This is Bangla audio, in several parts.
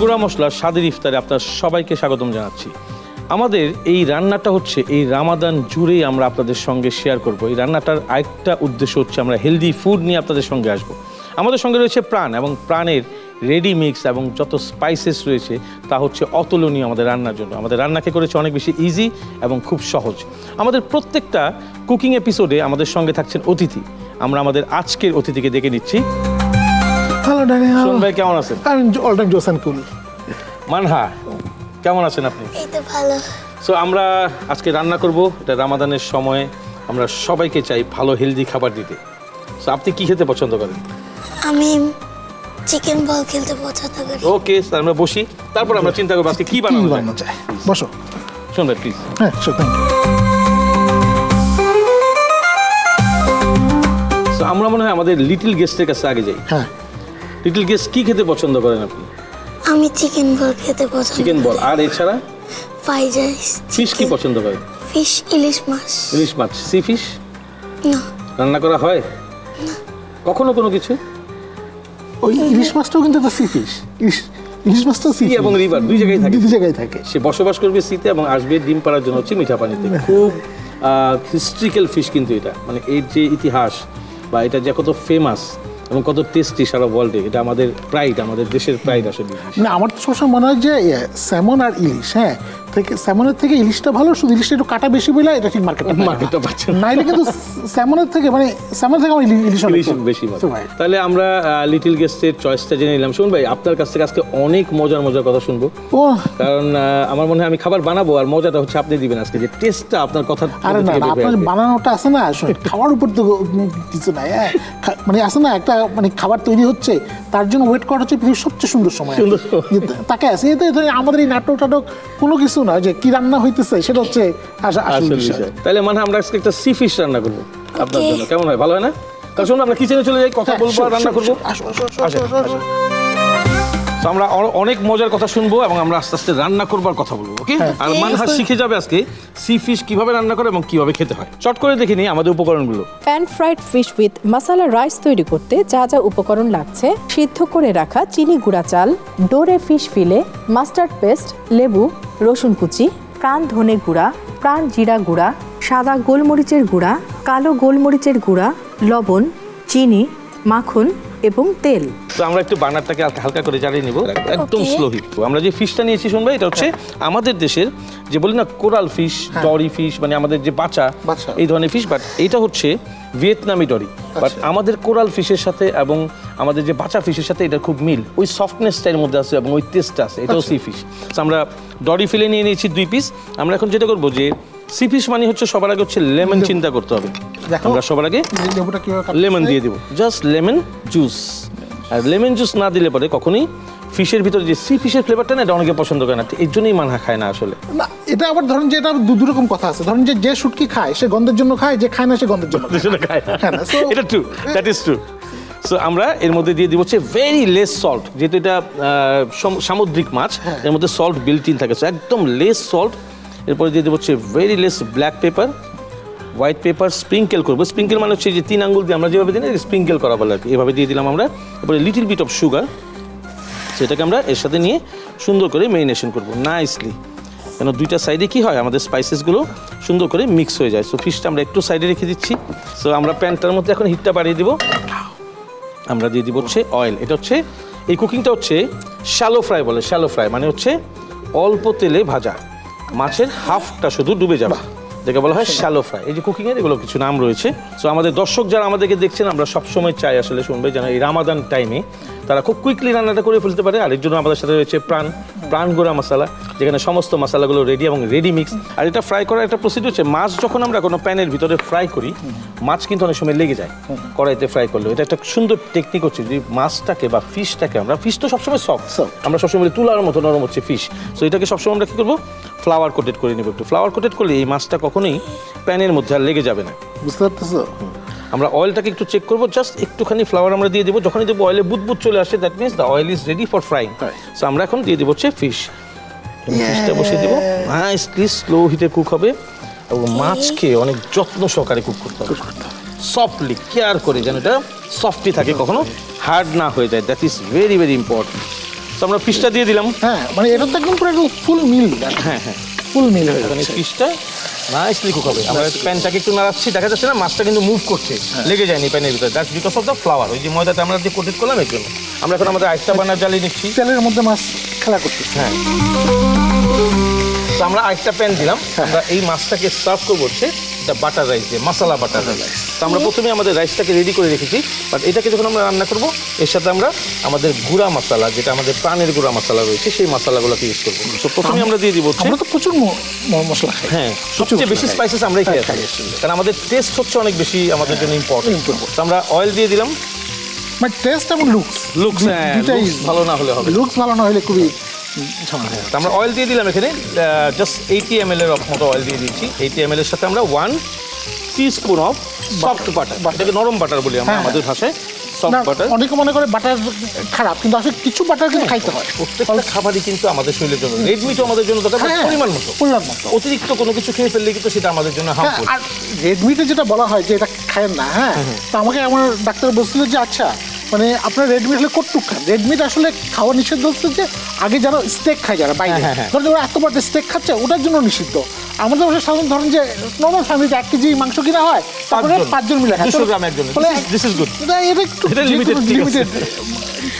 গুঁড়া মশলা স্বাদের ইফতারে আপনার সবাইকে স্বাগতম জানাচ্ছি। আমাদের এই রান্নাটা হচ্ছে, এই রামাদান জুড়েই আমরা আপনাদের সঙ্গে শেয়ার করব। এই রান্নাটার আরেকটা উদ্দেশ্য হচ্ছে আমরা হেলদি ফুড নিয়ে আপনাদের সঙ্গে আসব। আমাদের সঙ্গে রয়েছে প্রাণ এবং প্রাণের রেডি মিক্স এবং যত স্পাইসেস রয়েছে, তা হচ্ছে অতুলনীয় আমাদের রান্নার জন্য। আমাদের রান্নাকে করেছে অনেক বেশি ইজি এবং খুব সহজ। আমাদের প্রত্যেকটা কুকিং এপিসোডে আমাদের সঙ্গে থাকছেন অতিথি। আমরা আমাদের আজকের অতিথিকে দেখে নিচ্ছি। হ্যালো ড্যানিয়াল সোহন ভাই কেমন আছেন? আমি অল টাইম জোসান কুল মানহা কেমন আছেন আপনি? এই তো ভালো। সো আমরা আজকে রান্না করব এটা রামাদানের সময়। আমরা সবাইকে চাই ভালো হেলদি খাবার দিতে। সো আপনি কি খেতে পছন্দ করেন? আমি চিকেন বল খেলতে পছন্দ করি। ওকে স্যার আমরা বসি। তারপর আমরা চিন্তা করব আজকে কি বানানো যায়। বসো। শোন ভাই প্লিজ হ্যাঁ শো থ্যাংক ইউ আমরা মনে হয় আমাদের লিটল গেস্টের কাছে আগে যাই। হ্যাঁ। লিটল গেস্ট কি খেতে পছন্দ করেন আপনি? আমি চিকেন বল খেতে পছন্দ চিকেন বল আর এছাড়া? ফ্রাইড রাইস ফিশ কি পছন্দ করেন? ফিশ ইলিশ মাছ। ইলিশ মাছ সি ফিশ? না। রান্না করা হয়? না। কখনো কোনো কিছু? ওই ইলিশ মাছটাও কিন্তু একটা সি ফিশ। ইলিশ ইলিশ মাছটাও সি সি এবং river দুই জায়গায় থাকে। দুই জায়গায় থাকে। সে বসবাস করবে শীতে এবং আসবে ডিম পাড়ার জন্য হচ্ছে মিঠা পানিতে। খুব হিস্ট্রিক্যাল ফিশ কিন্তু এটা। মানে এর যে ইতিহাস বা এটা যে কত ফেমাস এবং কত টেস্টি সারা ওয়ার্ল্ডে এটা আমাদের প্রাইড আমাদের দেশের প্রাইড আসলে। না, আমার তো সবসময় মনে হয় যে স্যামন আর ইলিশ হ্যাঁ? থেকে স্যামনের থেকে ইলিশটা ভালো শুধু ইলিশটা একটু কাটা বেশি বলে এটা ঠিক মার্কেটে মার্কেটটা পাচ্ছে। নাইলে কিন্তু স্যামনের থেকে মানে স্যামন থেকে আমার ইলিশ ইলিশ বেশি ভালো। তাহলে আমরা লিটল গেস্টের চয়েসটা জেনে নিলাম। শুনুন ভাই আপনার কাছ থেকে আজকে অনেক মজার মজার কথা শুনব। ও কারণ আমার মনে হয় আমি খাবার বানাবো আর মজাটা হচ্ছে আপনি দিবেন আজকে। যে টেস্টটা আপনার কথা আরে না আপনার বানানোটা আছে না খাওয়ার উপর তো কিছু নাই হ্যাঁ। মানে আছে না একটা মানে খাবার তৈরি হচ্ছে তার জন্য ওয়েট করা হচ্ছে পৃথিবীর সবচেয়ে সুন্দর সময়। সুন্দর তাকে আছে এতে আমাদের এই নাটক টাটক কোনো কিছু না যে কি রান্না হইতেছে সেটা হচ্ছে আসল বিষয়। তাহলে মানে আমরা আজকে একটা সি ফিশ রান্না করব আপনার জন্য। কেমন হয়? ভালো হয় না? তার শুনুন আমরা কিচেনে চলে যাই কথা বলব আর রান্না করব। আসো, আসো, আসো। তো আমরা অনেক মজার কথা শুনব এবং আমরা আস্তে আস্তে রান্না করবার কথা বলব ওকে? আর মানহা শিখে যাবে আজকে সি ফিশ কীভাবে রান্না করে এবং কীভাবে খেতে হয়। চট করে দেখে নিই আমাদের উপকরণগুলো। Pan fried fish with masala rice তৈরি করতে যা যা উপকরণ লাগছে সিদ্ধ করে রাখা চিনি গুঁড়া চাল ডোরে ফিশ ফিলে মাস্টার্ড পেস্ট লেবু রসুন কুচি প্রাণ ধনে গুঁড়া প্রাণ জিরা গুঁড়া সাদা গোলমরিচের গুঁড়া কালো গোলমরিচের গুঁড়া লবণ চিনি মাখন এবং তেল। তো আমরা একটু বানারটাকে হালকা- করে জ্বালিয়ে নিব। একদম. স্লো হিট আমরা যে ফিশটা নিয়েছি শুনবে? এটা হচ্ছে আমাদের দেশের যে বলি না কোরাল ফিশ ডরি ফিশ মানে আমাদের যে বাচ্চা বাচা। এই ধরনের ফিশ বাট এইটা হচ্ছে ভিয়েতনামি ডরি বাট আমাদের কোরাল ফিশের সাথে এবং আমাদের যে বাচ্চা ফিশের সাথে এটা খুব মিল। ওই সফটনেসটার মধ্যে আছে এবং ওই টেস্টটা আছে। এটাও সি ফিশ আমরা ডরি ফিলে নিয়ে নিয়েছি দুই পিস আমরা এখন যেটা করব যে সি ফিশ মানে হচ্ছে সবার আগে হচ্ছে লেমন চিন্তা করতে হবে। আমরা সবার আগে? লেমন দিয়ে দিব। জাস্ট লেমন জুস আর লেমন জুস না দিলে পরে কখনোই ফিশের ভিতরে যে সি ফিশের ফ্লেভারটা না এটা অনেকে পছন্দ করে না। এর জন্যই মানহা খায় না আসলে। না এটা আবার ধরেন যে এটা দু দু রকম কথা আছে। ধরেন যে যে শুটকি খায় সে গন্ধের জন্য খায় যে খায় না সে গন্ধের জন্য খায়। না। So- এটা true that is true so আমরা এর মধ্যে দিয়ে দিব হচ্ছে ভেরি লেস সল্ট যেহেতু এটা সামুদ্রিক মাছ এর মধ্যে সল্ট বিল্ট ইন থাকে। So একদম লেস সল্ট এরপরে দিয়ে দিব হচ্ছে very less black pepper white pepper sprinkle করব। স্প্রিঙ্কেল মানে হচ্ছে যে তিন আঙ্গুল দিয়ে আমরা যেভাবে দিই স্প্রিঙ্কেল করা বলে আর কি। এভাবে দিয়ে দিলাম আমরা। এরপরে লিটিল বিট অফ সুগার সেটাকে আমরা এর সাথে নিয়ে সুন্দর করে মেরিনেশন করব নাইসলি কেন দুইটা সাইডে কি হয়, আমাদের স্পাইসেসগুলো সুন্দর করে মিক্স হয়ে যায়। সো ফিশটা আমরা একটু সাইডে রেখে দিচ্ছি। সো আমরা প্যানটার মধ্যে এখন হিটটা বাড়িয়ে দিব। আমরা দিয়ে দিব হচ্ছে অয়েল এটা হচ্ছে, এই কুকিংটা হচ্ছে শ্যালো ফ্রাই বলে শ্যালো ফ্রাই মানে হচ্ছে অল্প তেলে ভাজা। মাছের হাফটা শুধু ডুবে যাবে। যেটা বলা হয় শ্যালো ফ্রাই এই যে কুকিংয়ের এগুলো কিছু নাম রয়েছে। সো আমাদের দর্শক যারা আমাদেরকে দেখছেন আমরা সবসময় চাই আসলে শুনবে যেন এই রামাদান টাইমে তারা খুব কুইকলি রান্নাটা করে ফেলতে পারে। আর এর জন্য আমাদের সাথে রয়েছে প্রাণ প্রাণ গোড়া মশলা যেখানে সমস্ত মশলাগুলো রেডি এবং রেডি মিক্স আর এটা ফ্রাই করার একটা প্রসিডিউর হচ্ছে মাছ যখন আমরা কোনো প্যানের ভিতরে ফ্রাই করি মাছ কিন্তু অনেক সময় লেগে যায় কড়াইতে ফ্রাই করলে এটা একটা সুন্দর টেকনিক হচ্ছে যে মাছটাকে বা ফিশটাকে আমরা ফিশ তো সবসময় সফট আমরা সবসময় তুলার মতো নরম হচ্ছে ফিশ সো এটাকে সবসময় আমরা কী করব? ফ্লাওয়ার কোটেড করে নেব একটু। ফ্লাওয়ার কোটেড করলে এই মাছটা কখনোই প্যানের মধ্যে আর লেগে যাবে না। বুঝতে পারতেছো? আমরা অয়েলটাকে একটু চেক করব জাস্ট একটুখানি ফ্লাওয়ার আমরা দিয়ে দেবো। যখনই দেবো অয়েলে বুদবুদ চলে আসে that means the oil is ready for frying so আমরা এখন দিয়ে দেবো হচ্ছে ফিশ ফিশটা বসিয়ে দেবো। নাইসলি স্লো হিটে কুক হবে এবং মাছকে অনেক যত্ন সহকারে কুক করতে হবে। সফটলি কেয়ার করে যেন এটা সফটলি থাকে কখনো হার্ড না হয়ে যায়। That is very very important তো আমরা ফিশটা দিয়ে দিলাম। হ্যাঁ মানে এটা তো একদম পুরো একদম ফুল মিল হ্যাঁ হ্যাঁ। ফুল মিল হয়ে যাচ্ছে। ফিশটা নাইসলি কুক হবে। আমরা প্যানটাকে একটু নাড়াচ্ছি দেখা যাচ্ছে না মাছটা কিন্তু মুভ করছে। লেগে যায়নি প্যানের ভিতরে। That's because of the flour ওই যে ময়দাটা আমরা যে কোটেড করলাম এর জন্য। আমরা এখন আমাদের আইসটা বানার জ্বালিয়ে নিচ্ছি। তেলের মধ্যে মাছ খেলা করতেছে। হ্যাঁ। তো আমরা আরেকটা প্যান দিলাম। আমরা এই মাছটাকে সার্ভ করব হচ্ছে এটা বাটার রাইস দিয়ে মশলা বাটার রাইস। তো আমরা প্রথমে আমাদের রাইসটাকে রেডি করে রেখেছি বাট এটাকে যখন আমরা রান্না করব এর সাথে আমরা আমাদের গুঁড়া মশলা যেটা আমাদের প্রাণের গুঁড়া মশলা রয়েছে সেই মশলাগুলোকে ইউজ করব। তো প্রথমে আমরা দিয়ে দিব আমরা তো প্রচুর মশলা হ্যাঁ সবচেয়ে বেশি। স্পাইসেস আমরাই খেয়ে হ্যাঁ, থাকি কারণ আমাদের টেস্ট হচ্ছে অনেক বেশি আমাদের জন্য ইম্পর্টেন্ট তো আমরা অয়েল দিয়ে দিলাম। মানে টেস্ট এবং লুকস লুকস দুটাই ভালো না হলে হবে। লুকস ভালো না হলে খুবই হয়। আমরা অয়েল দিয়ে দিলাম এখানে জাস্ট এইটি এম এল এর মতো অয়েল দিয়ে দিচ্ছি। এইটি এম এল এর সাথে আমরা one spoon of soft butter এটাকে নরম বাটার বলি আমরা হ্যাঁ, আমাদের ভাষায় সফট বাটার অনেকে মনে করে বাটার খারাপ কিন্তু আসলে কিছু বাটার কিন্তু খাইতে হয়। প্রত্যেকটা খাবারই কিন্তু আমাদের শরীরের জন্য রেড মিটও আমাদের জন্য দরকার হ্যাঁ, পরিমাণ মতো। পরিমাণ মতো। অতিরিক্ত কোনো কিছু খেয়ে ফেললে কিন্তু সেটা আমাদের জন্য হ্যাঁ হার্মফুল আর রেডমিটে যেটা বলা হয় যে এটা খায়েন না হ্যাঁ তো আমাকে আমার ডাক্তার বলছিল যে আচ্ছা মানে আপনার রেডমিট হলে কটুক খান। রেডমিট আসলে খাওয়া নিষিদ্ধ হচ্ছে যে আগে যারা স্টেক খায় যারা বাইরে। হ্যাঁ, হ্যাঁ, ধরেন ওরা এত বড় স্টেক খাচ্ছে ওটার জন্য নিষিদ্ধ। আমাদের বাসায় সাধারণ ধরেন যে নর্মাল ফ্যামিলিতে এক কেজি মাংস কিনা হয় তারপরে পাঁচজন। মিলে খায়। 200 গ্রাম একজনের। বলে, This is- this is good. এটা এটা একটু এটা limited, ঠিক আছে। লিমিটেড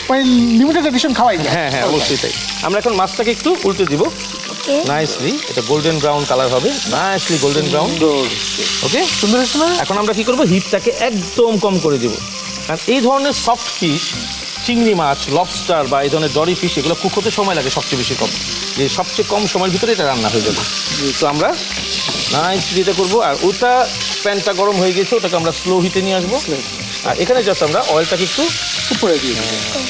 মানে লিমিটেড এডিশন খাওয়াই হ্যাঁ হ্যাঁ অবশ্যই তাই। আমরা এখন মাছটাকে একটু উল্টে দিব। ওকে নাইসলি এটা গোল্ডেন ব্রাউন কালার হবে। নাইসলি গোল্ডেন ব্রাউন ওকে সুন্দর এখন আমরা কি করব? হিটটাকে একদম কম করে দিব। কারণ এই ধরনের সফট ফিশ চিংড়ি মাছ লবস্টার বা এই ধরনের ডরি ফিশ এগুলো কুক হতে সময় লাগে সবচেয়ে বেশি কম। যে সবচেয়ে কম সময়ের ভিতরে এটা রান্না হয়ে যাবে। তো আমরা নাইসলি এটা করব আর ওটা প্যানটা গরম হয়ে গেছে ওটাকে আমরা স্লো হিটে নিয়ে আসব। আর এখানে জাস্ট আমরা অয়েলটাকে একটু উপরে দিয়ে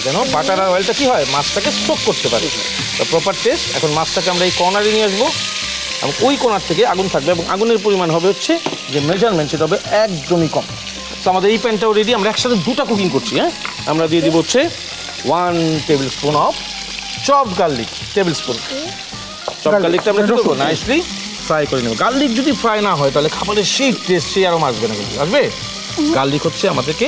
যেন বাটার আর অয়েলটা কি হয় মাছটাকে স্টোক করতে পারে। তো প্রপার টেস্ট এখন মাছটাকে আমরা এই কর্নারে নিয়ে আসব। এবং ওই কোনার থেকে আগুন থাকবে এবং আগুনের পরিমাণ হবে হচ্ছে যে মেজারমেন্ট সেটা হবে একদমই কম। তো আমাদের এই প্যানটাও রেডি আমরা একসাথে দুটো কুকিং করছি হ্যাঁ? আমরা দিয়ে দিব হচ্ছে one tablespoon of chop garlic tablespoon chop গার্লিকটা আমরা করব? নাইসলি ফ্রাই করে নেব। গার্লিক যদি ফ্রাই না হয় তাহলে খাবারের সেই টেস্ট সেই আরও আসবে না কিন্তু আসবে? গার্লিক হচ্ছে আমাদেরকে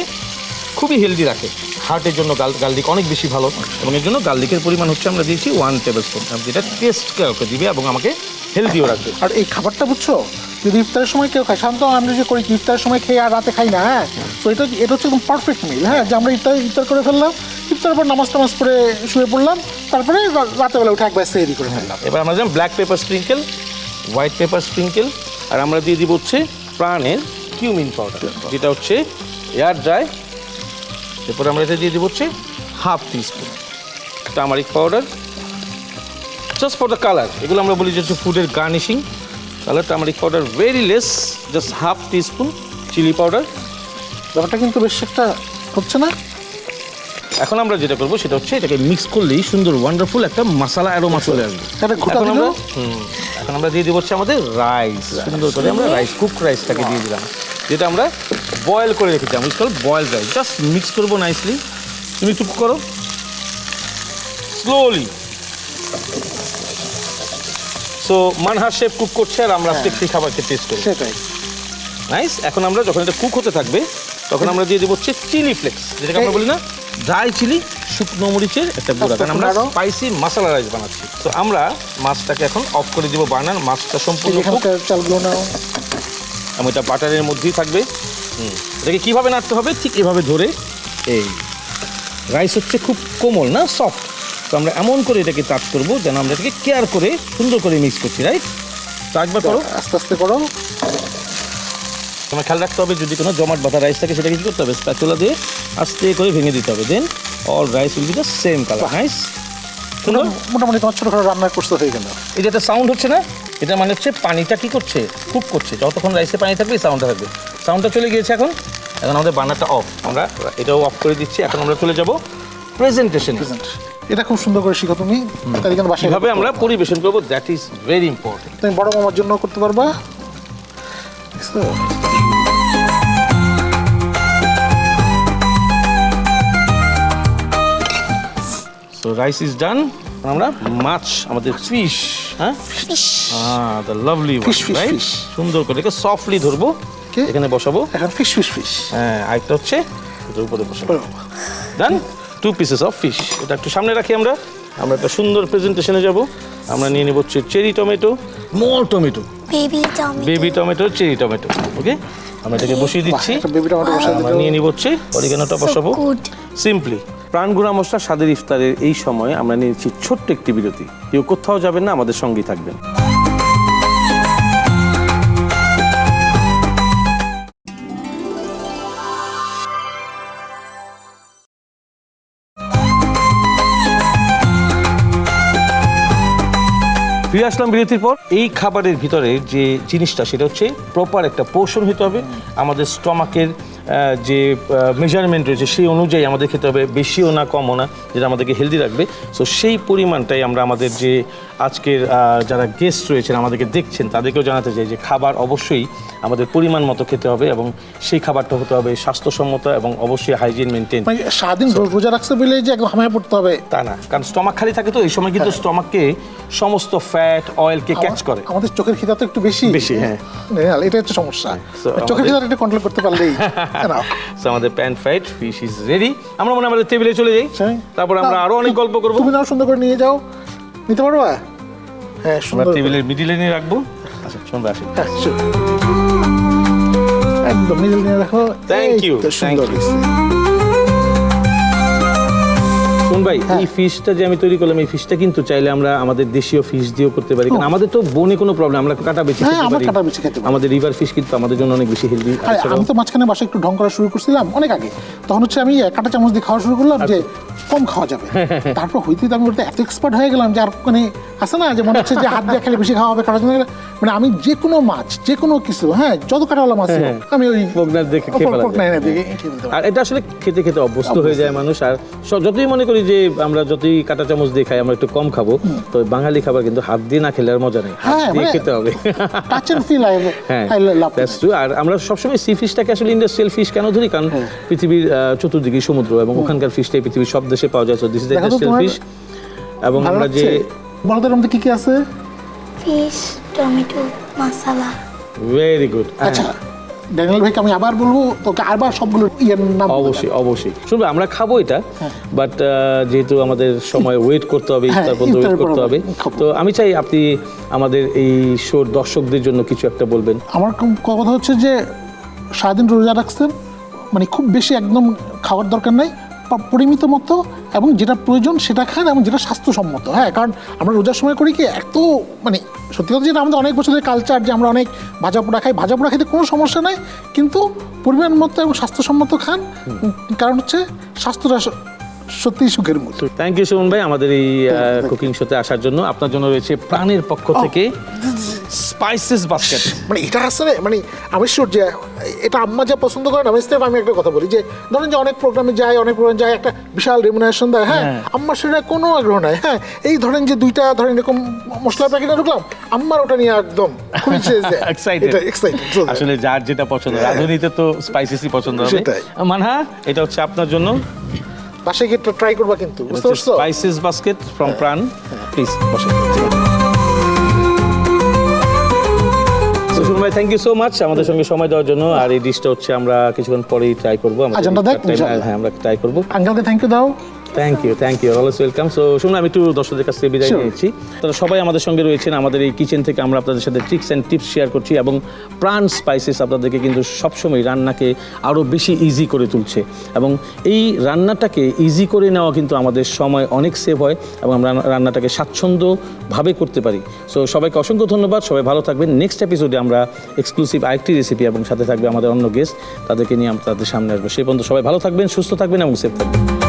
খুবই হেলদি রাখে। হার্টের জন্য গার্লিক অনেক বেশি ভালো এবং এর জন্য গার্লিকের পরিমাণ হচ্ছে আমরা দিয়েছি ওয়ান টেবিল স্পুন যেটা টেস্টকে ওকে দিবে এবং আমাকে হেলদিও রাখবে। আর এই খাবারটা বুঝছ? যদি ইফতারের সময় কেউ খায় সাধারণত আমরা যে করি ইফতারের সময় খেয়ে আর রাতে খাই না হ্যাঁ? তো এটা এটা হচ্ছে একদম পারফেক্ট মিল হ্যাঁ? যে আমরা ইফতার ইফতার করে ফেললাম, ইফতারের পর নামাজ টামাজ করে শুয়ে পড়লাম, তারপরে রাতেবেলা উঠে একবার সেরি করে ফেললাম। এবার আমরা যেমন black pepper sprinkle white pepper sprinkle আর আমরা দিয়ে দিব হচ্ছে প্রাণের কিউমিন পাউডার যেটা হচ্ছে এয়ার ড্রাই এরপর আমরা এটা দিয়ে দিব হচ্ছে half teaspoon turmeric powder just for the colour এগুলো আমরা বলি যে হচ্ছে ফুডের garnishing colour turmeric powder very less just half teaspoon chilli powder ব্যাপারটা কিন্তু বেশ একটা হচ্ছে না? এখন আমরা যেটা করব সেটা হচ্ছে এটাকে মিক্স করলেই সুন্দর ওয়ান্ডারফুল একটা মশলা অ্যারোমা চলে আসবে। এখন আমরা এখন আমরা দিয়ে দিব হচ্ছে আমাদের রাইস সুন্দর করে আমরা রাইস কুক রাইসটাকে দিয়ে দিলাম। যেটা আমরা বয়েল করে রেখেছি আমরা কল বয়েল রাইস জাস্ট মিক্স করব নাইসলি তুমি একটু করো। স্লোলি সো মানহার শেফ কুক করছে আর আমরা আজকে সেই খাবারকে টেস্ট করব সেটাই। নাইস এখন আমরা যখন এটা কুক হতে থাকবে তখন আমরা দিয়ে দেবো হচ্ছে চিলি ফ্লেক্স যেটাকে আমরা বলি না ড্রাই চিলি শুকনো মরিচের একটা গুঁড়া। কারণ আমরা? স্পাইসি মশলা রাইস বানাচ্ছি। তো আমরা মাছটাকে এখন অফ করে দিব বানান মাছটা সম্পূর্ণ চালগুলো নাও। এবং এটা বাটারের মধ্যেই থাকবে। হুম। এটাকে কীভাবে নাড়তে হবে? ঠিক এভাবে ধরে। এই। রাইস হচ্ছে খুব কোমল না সফট তো আমরা এমন করে এটাকে টাচ করব যেন আমরা এটাকে কেয়ার করে সুন্দর করে মিক্স করছি রাইট তো একবার করো। আস্তে আস্তে করো। তোমার খেয়াল রাখতে হবে যদি কোনো জমাট বাঁধা রাইস থাকে সেটাকে কী করতে হবে? স্প্যাচুলা দিয়ে আস্তে করে ভেঙে দিতে হবে। Then all rice will be the same colour nice মোটামুটি তোমার ছোটোখাটো রান্না কোর্স হয়ে গেল। এই যে একটা সাউন্ড হচ্ছে না? এটা মানে হচ্ছে পানিটা কি করছে? কুক করছে। যতক্ষণ রাইসে পানি থাকবে সাউন্ডটা থাকবে। সাউন্ডটা চলে গিয়েছে এখন। এখন আমাদের বান্নারটা অফ আমরা এটাও অফ করে দিচ্ছি। এখন আমরা চলে যাব প্রেজেন্টেশনে এটা খুব সুন্দর করে শিখো তুমি। এখানে বাসায় কীভাবে আমরা পরিবেশন করব? দ্যাট ইজ ভেরি ইম্পর্টেন্ট তুমি বড় মামার জন্য করতে পারবা? সো রাইস ইজ ডান আমরা মাছ আমাদের ফিশ হ্যাঁ? দ্য লাভলি রাইট সুন্দর করে এটাকে সফটলি ধরবো. এখানে বসাবো। এখন ফিশ ফিশ ফিশ হ্যাঁ আরেকটা হচ্ছে উপরে বসাবো। Done two pieces of fish এটা একটু সামনে রাখি আমরা। আমরা একটা সুন্দর প্রেজেন্টেশনে যাব। আমরা নিয়ে নেব হচ্ছে cherry tomato more tomato baby tomato baby tomato cherry tomato okay আমরা এটাকে বসিয়ে দিচ্ছি। বেবি টমেটো বসাই আমরা নিয়ে নিব হচ্ছে অরিগানোটা বসাবো. সিম্পলি প্রাণগুড়া মশলা স্বাদের ইফতারের এই সময় আমরা নিয়েছি ছোট্ট একটি বিরতি। কেউ কোথাও যাবেন না আমাদের সঙ্গেই থাকবেন। ফিরে আসলাম বিরতির পর। এই খাবারের ভিতরে যে জিনিসটা, সেটা হচ্ছে প্রপার একটা পোষণ হতে হবে। আমাদের স্টমাকের যে মেজারমেন্ট রয়েছে সেই অনুযায়ী আমাদের খেতে হবে বেশিও না কমও না যেটা আমাদেরকে হেলদি রাখবে। সো সেই পরিমাণটাই আমরা আমাদের যে আজকের যারা গেস্ট রয়েছেন আমাদেরকে দেখছেন তাদেরকেও জানাতে চাই যে খাবার অবশ্যই আমাদের পরিমাণ মতো খেতে হবে এবং সেই খাবারটা হতে হবে স্বাস্থ্যসম্মত এবং অবশ্যই হাইজিন মেনটেন মানে সারাদিন রোজা রাখতে বলে যে একদম হামায় পড়তে হবে। তা না কারণ স্টমাক খালি থাকে তো এই সময় কিন্তু স্টমাককে সমস্ত ফ্যাট অয়েলকে ক্যাচ করে। আমাদের চোখের খিদা তো একটু বেশি। বেশি, হ্যাঁ। এটা হচ্ছে সমস্যা। চোখের আমাদের- খিদাটা একটু কন্ট্রোল করতে পারলেই। So, আমাদের pan fried fish is ready আমরা মনে আমাদের টেবিলে চলে যাই। তারপর আমরা আরও অনেক গল্প করব। তুমি নাও সুন্দর করে নিয়ে যাও। নিতে পারবা? হ্যাঁ সুন্দর টেবিলের মিডিলে নিয়ে রাখব। আচ্ছা শুনবে আসি। হ্যাঁ, একদম মিডিলে নিয়ে রাখো। থ্যাংক ইউ থ্যাংক তো শুন ভাই হ্যাঁ। এই ফিশটা যে আমি তৈরি করলাম এই ফিশটা কিন্তু চাইলে আমরা আমাদের দেশীয় ফিশ দিয়েও করতে পারি। কারণ আমাদের তো বনে কোনো প্রবলেম আমরা কাটা বেছে হ্যাঁ, আমরা কাটা বেছে খেতে পারি। আমাদের রিভার ফিশ কিন্তু আমাদের জন্য অনেক বেশি হেলদি আমি তো মাঝখানে বাসা একটু ঢং করা শুরু করছিলাম অনেক আগে। তখন হচ্ছে আমি কাঁটা চামচ দিয়ে খাওয়া শুরু করলাম যে কম খাওয়া যাবে। তারপর হইতে আমি ওটা এত এক্সপার্ট হয়ে গেলাম যে আর মানে আছে না যে মনে হচ্ছে যে হাত দিয়ে খেলে বেশি খাওয়া হবে জন্য মানে আমি যে কোনো মাছ যে কোনো কিছু হ্যাঁ যত কাটাওয়ালা মাছ ছিল, আমি ওই দেখে। আর এটা আসলে খেতে খেতে অভ্যস্ত হয়ে যায় মানুষ আর যতই মনে করি যে আমরা যতই কাঁটা চামচ দিয়ে খাই আমরা একটু কম খাব। তো বাঙালি খাবার কিন্তু হাত দিয়ে না খেলে আর মজা নেই। হাত হ্যাঁ, দিয়ে মানে- খেতে হবে। হ্যাঁ. আর আমরা সবসময় সি ফিশটাকে আসলে ইন্ডাস্ট্রিয়াল ফিশ কেন ধরি? কারণ হ্যাঁ। পৃথিবীর চতুর্দিকে সমুদ্র এবং ওখানকার ফিশটাই পৃথিবীর সব দেশে পাওয়া যায়। So this is industrial fish এবং আমরা যে বড়দের মধ্যে কি কি আছে? Fish tomato masala very good আচ্ছা। ড্যানিয়েল ভাইকে আমি আবার বলব তোকে আবার সবগুলো ইয়ের নাম অবশ্যই অবশ্যই। শুনবে আমরা খাব এটা বাট যেহেতু আমাদের সময় ওয়েট করতে হবে হ্যাঁ, ইফতার পর্যন্ত ওয়েট করতে হবে। তো আমি চাই আপনি আমাদের এই শোর দর্শকদের জন্য কিছু একটা বলবেন। আমার কথা হচ্ছে যে সারাদিন রোজা রাখছেন মানে খুব বেশি একদম খাওয়ার দরকার নাই পরিমিত মতো এবং যেটা প্রয়োজন সেটা খান এবং যেটা স্বাস্থ্যসম্মত হ্যাঁ? কারণ আমরা রোজার সময় করি কি এত মানে সত্যি কথা যেটা আমাদের অনেক বছরের কালচার যে আমরা অনেক ভাজা পোড়া খাই ভাজা পোড়া খেতে কোনো সমস্যা নাই কিন্তু পরিমাণ মতো এবং স্বাস্থ্যসম্মত খান। কারণ হচ্ছে স্বাস্থ্যটা স- সত্যিই সুখের মূল। থ্যাংক ইউ সুমন ভাই আমাদের এই কুকিং শোতে আসার জন্য। আপনার জন্য রয়েছে প্রাণের পক্ষ থেকে স্পাইসেস বাস্কেট মানে এটা আসলে মানে আমি শিওর যে এটা আম্মা যা পছন্দ করেন আমি স্রেফ আমি একটা কথা বলি যে ধরেন যে অনেক প্রোগ্রামে যায় অনেক প্রোগ্রামে যায় একটা বিশাল রেমুনারেশন দেয় হ্যাঁ হ্যাঁ। আম্মার সেটা কোনো আগ্রহ নাই হ্যাঁ এই ধরেন যে দুইটা ধরেন এরকম মশলা প্যাকেটে ঢুকলাম আম্মার ওটা নিয়ে একদম খুবই এক্সাইটেড এক্সাইটেড আসলে যার যেটা পছন্দ রাঁধুনিতে তো স্পাইসেসই পছন্দ হবে। মানহা এটা হচ্ছে আপনার জন্য। বাসায় গিয়ে ট্রাই করবা কিন্তু বুঝতে পারছ? Spices basket from Pran please বসে। ভাই থ্যাংক ইউ সো মাচ আমাদের সঙ্গে সময় দেওয়ার জন্য। আর এই ডিশটা হচ্ছে আমরা কিছুক্ষণ পরেই ট্রাই করব। হ্যাঁ আমরা ট্রাই করব। আঙ্কালকে থ্যাংক ইউ দাও। Thank you thank you always welcome so শুনুন আমি একটু দর্শকদের কাছ থেকে বিদায় নিয়েছি তারা সবাই আমাদের সঙ্গে রয়েছেন। আমাদের এই কিচেন থেকে আমরা আপনাদের সাথে ট্রিক্স অ্যান্ড টিপস শেয়ার করছি এবং প্রাণ স্পাইসেস আপনাদেরকে কিন্তু সবসময় রান্নাকে আরও বেশি ইজি করে তুলছে। এবং এই রান্নাটাকে ইজি করে নেওয়া কিন্তু আমাদের সময় অনেক সেভ হয় এবং আমরা রান্নাটাকে স্বাচ্ছন্দ্যভাবে করতে পারি। সো সবাইকে অসংখ্য ধন্যবাদ। সবাই ভালো থাকবেন। নেক্সট এপিসোডে আমরা এক্সক্লুসিভ আরেকটি রেসিপি এবং সাথে থাকবে আমাদের অন্য গেস্ট তাদেরকে নিয়ে আমরা তাদের সামনে আসব। সেই পর্যন্ত সবাই ভালো থাকবেন সুস্থ থাকবেন এবং সেফ থাকবেন।